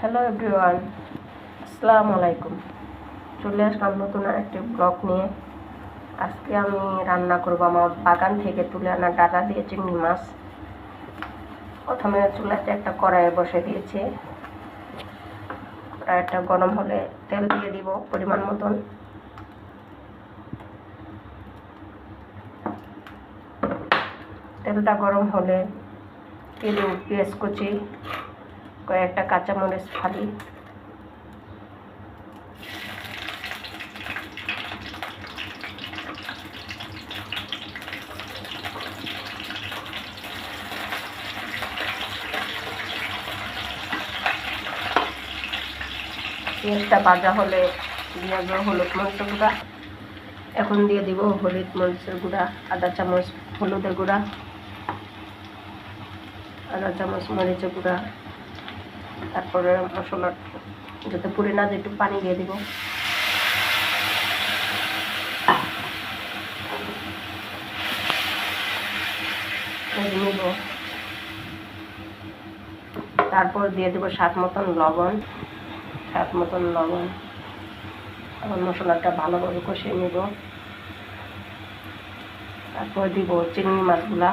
Hello everyone আসসালামু আলাইকুম। চলে আসলাম নতুন একটি ব্লগ নিয়ে। আজকে আমি রান্না করব আমার বাগান থেকে তুলে আনা ডাটা দিয়ে চিংড়ি মাছ। প্রথমে চুলাতে একটা কড়াইয়ে বসে দিয়েছি। কড়াইটা গরম হলে তেল দিয়ে দিব পরিমাণ মতন। তেলটা গরম হলে দেবো পেঁয়াজ কুচি কয়েকটা কাঁচামরিচ ফালি। পেঁয়াজটা ভাজা হলে দিয়ে দেবো হলুদ মরিচের গুঁড়া। এখন দিয়ে দিব হলুদ মরিচের গুঁড়া, আদা চামচ হলুদের গুঁড়া, আদা চামচ মরিচের গুঁড়া। তারপরে মশলা যাতে পুড়ে না একটু পানি দিয়ে দিব। তারপর দিয়ে দেবো স্বাদ মতন লবণ। স্বাদ মতন লবণ। এখন মশলাটা ভালোভাবে কষিয়ে নিব। তারপর দিব চিংড়ি মাছগুলা।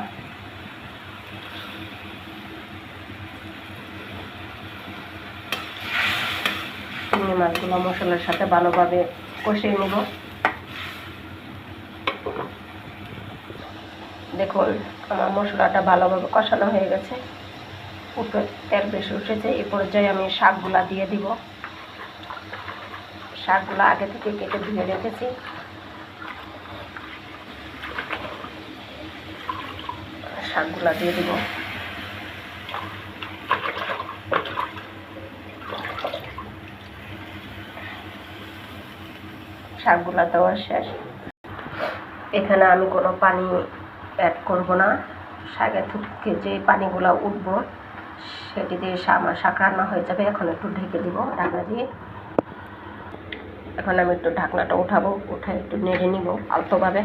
মাছগুলো মশলার সাথে ভালোভাবে কষিয়ে নেব। দেখুন আমার মশলাটা ভালোভাবে কষানো হয়ে গেছে। উপরে তেল বেশি উঠেছে, এই পর্যায়ে আমি শাকগুলা দিয়ে দিব। শাকগুলো আগে থেকে কেটে ধুয়ে রেখেছি। শাকগুলা দিয়ে দিব। শাকগুলা দেওয়া শেষ। এখানে আমি কোনো পানি অ্যাড করব না। শাকের থেকে যে পানিগুলো উঠবো, সেটি দিয়ে আমার শাক রান্না হয়ে যাবে। এখন একটু ঢেকে দিব ঢাকনা দিয়ে। এখন আমি একটু ঢাকনাটা উঠাবো, উঠে একটু নেড়ে নিব আলতোভাবে।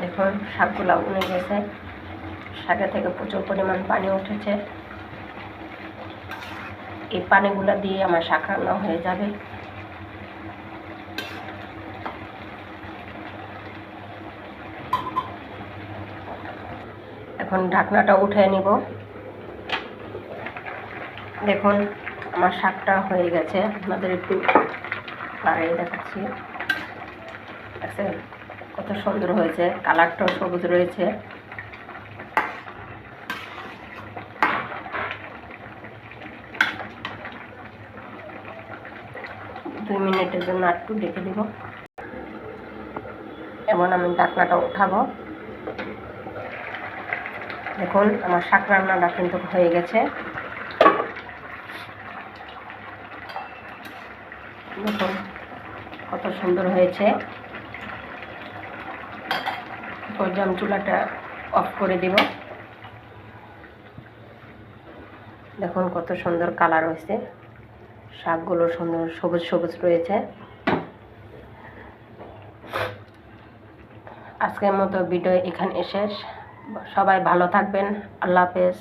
দেখুন শাকগুলো উনে গেছে। শাকের থেকে প্রচুর পরিমাণ পানি উঠেছে। এই পানিগুলো দিয়ে আমার শাক রান্না হয়ে যাবে। এখন ঢাকনাটা উঠে নিব। দেখুন, আমার শাকটা হয়ে গেছে। আপনাদের একটু বাড়িয়ে দেখাচ্ছি। কত সুন্দর হয়েছে। কালারটাও সবুজ রয়েছে। দুই মিনিটের জন্য একটু ডেকে দিব। এবং আমি ডাকনাটা উঠাবো। দেখুন, আমার শাক রান্নাটা কিন্তু হয়ে গেছে। দেখুন, কত সুন্দর হয়েছে। পর্যাম চুলাটা অফ করে দিব। দেখুন, কত সুন্দর কালার হয়েছে। শাকগুলো সুন্দর সবুজ সবুজ রয়েছে। আজকের মতো ভিডিও এখানে শেষ। সবাই ভালো থাকবেন। আল্লাহ হাফেজ।